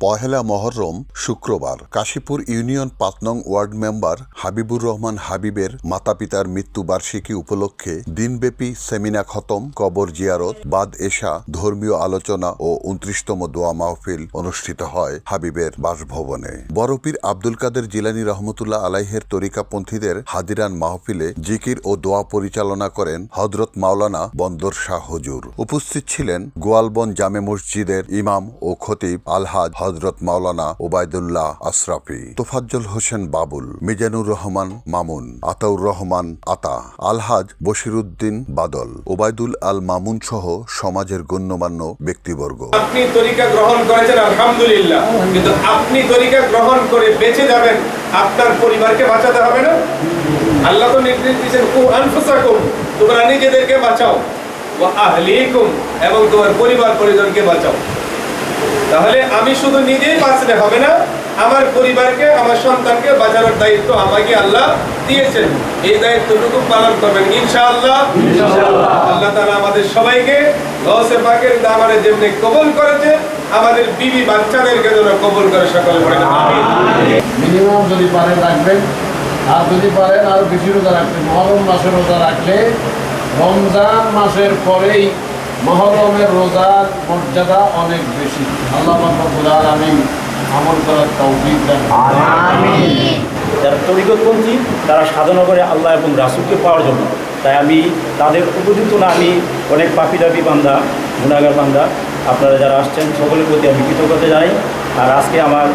পহেলা মহরম শুক্রবার। কাশীপুর ইউনিয়ন পাতনং ward member Habibur Rahman হাবিবের মাতাপিতার মৃত্যুবার্ষিকী উপলক্ষে দিনব্যাপী সেমিনা খতম, কবর জিয়ারত, বাদ এশা, ধর্মীয় আলোচনা ও উনত্রিশতম দোয়া মাহফিল অনুষ্ঠিত হয় হাবিবের বাসভবনে। বড়পীর আব্দুল কাদের জিলানী রহমতুল্লাহ আলাইহের তরিকাপন্থীদের হাদিরান মাহফিলে জিকির ও দোয়া পরিচালনা করেন হজরত মাওলানা বন্দর শাহ হজুর। উপস্থিত ছিলেন গোয়ালবন জামে মসজিদের ইমাম ও খতিব আলহাজ হজরত মাওলানা ওবায়দুল্লাহ আশরাফি, তোফাজ্জল হোসেন বাবুল, মিজানুর রহমান মামুন, আতাউর রহমান আতা, আলহাজ বশিরুদ্দিন বাদল, ওবায়দুল আল মামুন সহ সমাজের গণ্যমান্য ব্যক্তিবর্গ। আপনি তরিকা গ্রহণ করেছেন, আলহামদুলিল্লাহ। কিন্তু আপনি তরিকা গ্রহণ করে বেঁচে যাবেন, আপনার পরিবারকে বাঁচাতে হবে না। আল্লাহ তো নির্দেশ দিয়েছেন কু আনফুসাকুম, তোমরা নিজেদেরকে বাঁচাও। ওয়া আহলিকুম, এবং তোমার পরিবার পরিজনকে বাঁচাও। তাহলে আমি শুধু নিজেই বাঁচলে হবে না আমার পরিবারকে আমার সন্তানকে বাঁচানোর দায়িত্ব আমাকে আল্লাহ দিয়েছেন। এই দায়িত্বটুকু পালন করবেন ইনশাআল্লাহ। আল্লাহ তাআলা আমাদের সবাইকে গৌসে পাকের দামারে যেমনি কবুল করেছে আমাদের বিবি বাচ্চাদেরকে যেন কবুল করে সকল আমিন। মিনিমাম যদি পারেন রাখবেন আর যদি পারেন আর বেশি রোজা রাখবেন মহরম মাসের রোজা রাখলে রমজান মাসের পরেই মহরমের রোজার মর্যাদা অনেক বেশি। আল্লাহ রব্বুল আলামিন আমল করার তৌফিক যারা তরিকতপন্থী, তারা সাধনা করে আল্লাহ এবং রাসুলকে পাওয়ার জন্য। তাই আমি তাদের উপযুক্ত না, আমি অনেক পাপি দাবি বান্দা গুণাগার বান্দা। আপনারা যারা আসছেন, সকলের প্রতি আমি কৃতজ্ঞতা জানাই। আর আজকে আমার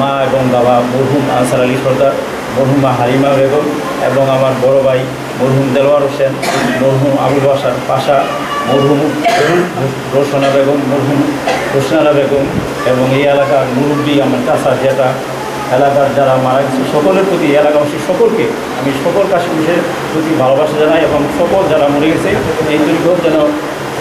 মা এবং বাবা মরহুম আনসার আলী সর্দার মরহুম হালিমা বেগম এবং আমার বড় ভাই মরহুম দেলোয়ার হোসেন, মরহুম আবুল বাসার পাশা, মরহুম রোশনা বেগম, মরহুম রোশনারা বেগম এবং এই এলাকার মুরব্বী আমার চাষা জেঠা এলাকার যারা মারা গেছে, সকলের প্রতি এলাকাবাসী সকলকে আমি সকল কাশ্মীরের প্রতি ভালোবাসা জানাই এবং সকল যারা মরে গেছে, এই তরিকত যেন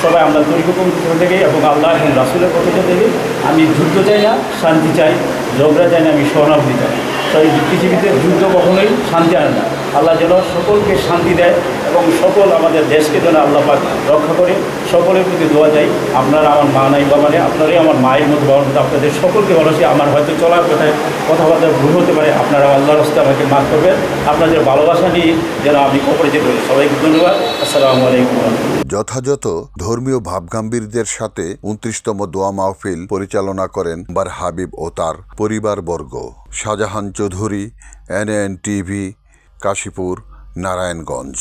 সবাই আমরা তরিকত থেকে এবং আল্লাহ এবং রাসুলের পক্ষ থেকে। আমি যুদ্ধ চাই না, শান্তি চাই, ঝগড়া চাই না, আমি সহানুভূতি চাই। তাই পৃথিবীতে যুদ্ধ কখনোই শান্তি আনে না। আল্লাহ যেন সকলকে শান্তি দেয় এবং সকল আমাদের দেশকে যেন আল্লাহ পাক রক্ষা করে। সকলের প্রতি দোয়া চাই। আপনারা আমার মা নাই বাবা নেই, আপনারাই আমার মায়ের মতো বাবার মতো আপনাদের সকলকে ভালোবাসি। আমার হয়তো চলার কথায় কথাবার্তা ভুল হতে পারে। আপনারা আল্লাহর হস্তে আমাকে মাফ করবেন। আপনাদের ভালোবাসা নিয়ে যেন আমি কপরে যেতে পারি সবাইকে ধন্যবাদ। আসসালামু আলাইকুম যথাযথ ধর্মীয় ভাবগাম্ভীরদের সাথে উনত্রিশতম দোয়া মাহফিল পরিচালনা করেন বার হাবিব ও তার পরিবারবর্গ। Shahjahan Chowdhury NN TV Kashipur Narayanganj.